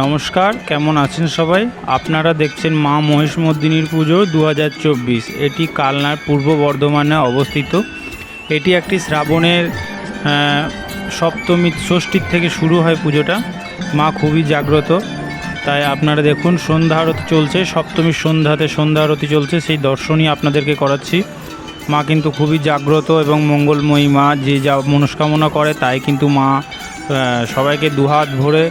নমস্কার, কেমন আছেন সবাই? আপনারা দেখছেন মা মহিষমর্দিনীর পুজো দু হাজার চব্বিশ। এটি কালনার পূর্ব বর্ধমানে অবস্থিত। এটি একটি শ্রাবণের সপ্তমী ষষ্ঠীর থেকে শুরু হয় পুজোটা। মা খুবই জাগ্রত। তাই আপনারা দেখুন, সন্ধ্যা আরতি চলছে সপ্তমীর সন্ধ্যাতে সন্ধ্যা আরতি চলছে, সেই দর্শনই আপনাদেরকে করাচ্ছি। মা কিন্তু খুবই জাগ্রত এবং মঙ্গলময়ী মা, যে যা মনস্কামনা করে, তাই কিন্তু মা সবাইকে দুহাত ভরে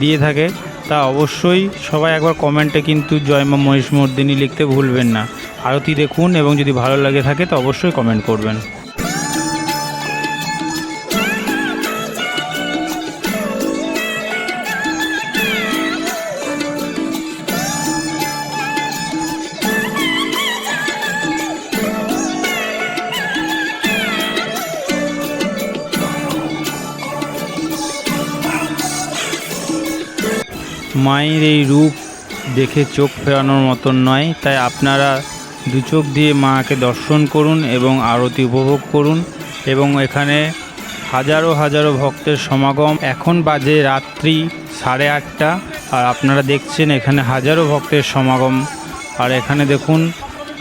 দিয়ে থাকে, তা অবশ্যই সবাই একবার কমেন্টে কিন্তু জয় মা মহিষমর্দিনী লিখতে ভুলবেন না। আরতি দেখুন এবং যদি ভালো লাগে থাকে তো অবশ্যই কমেন্ট করবেন। মায়ের এই রূপ দেখে চোখ ফেরানোর মতন নয়, তাই আপনারা দু চোখ দিয়ে মাকে দর্শন করুন এবং আরতি উপভোগ করুন এবং এখানে হাজারো হাজারো ভক্তের সমাগম। এখন বাজে রাত্রি সাড়ে আটটা, আর আপনারা দেখছেন এখানে হাজারো ভক্তের সমাগম। আর এখানে দেখুন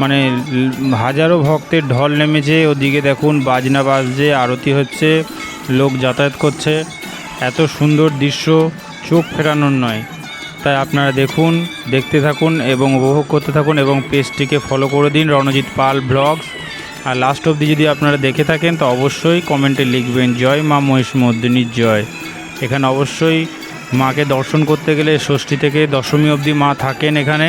মানে হাজারো ভক্তের ঢল নেমেছে, ওদিকে দেখুন বাজনা বাজছে, আরতি হচ্ছে, লোক যাতায়াত করছে। এত সুন্দর দৃশ্য, চোখ ফেরানোর নয়। তাই আপনারা দেখুন, দেখতে থাকুন এবং উপভোগ করতে থাকুন এবং পেজটিকে ফলো করে দিন রণজিৎ পাল ব্লগস আর লাস্ট অবধি যদি আপনারা দেখে থাকেন, তো অবশ্যই কমেন্টে লিখবেন, জয় মা মহিষমর্দিনীর জয়। এখানে অবশ্যই মাকে দর্শন করতে গেলে ষষ্ঠী থেকে দশমী অবধি মা থাকেন এখানে।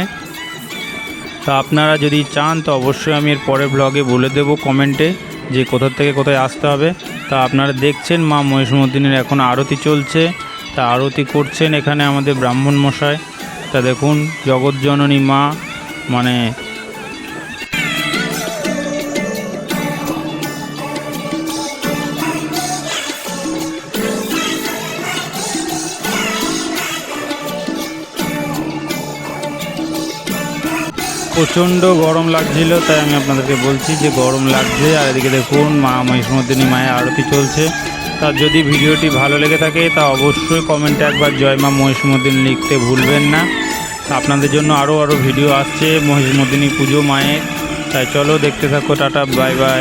তা আপনারা যদি চান, তো অবশ্যই আমি এর পরের ব্লগে বলে দেবো কমেন্টে যে কোথা থেকে কোথায় আসতে হবে। তা আপনারা দেখছেন মা মহিষমর্দিনীর এখন আরতি চলছে। তা আরতি করছেন এখানে আমাদের ব্রাহ্মণ মশাই। তা দেখুন জগৎজননী মা মানে প্রচণ্ড গরম লাগছিল, তাই আমি আপনাদেরকে বলছি যে গরম লাগছে। আর এদিকে দেখুন, মা মহিষমর্দিনী মায়ের আরতি চলছে। তা যদি ভিডিওটি ভালো লেগে থাকে, তা অবশ্যই কমেন্টে একবার জয় মা মহিষমর্দিনী লিখতে ভুলবেন না। আপনাদের জন্য আরও আরও ভিডিও আসছে মহিষমুদ্দিনী পুজো মায়ের। তাই চলো দেখতে থাকো, টাটা, বাই বাই।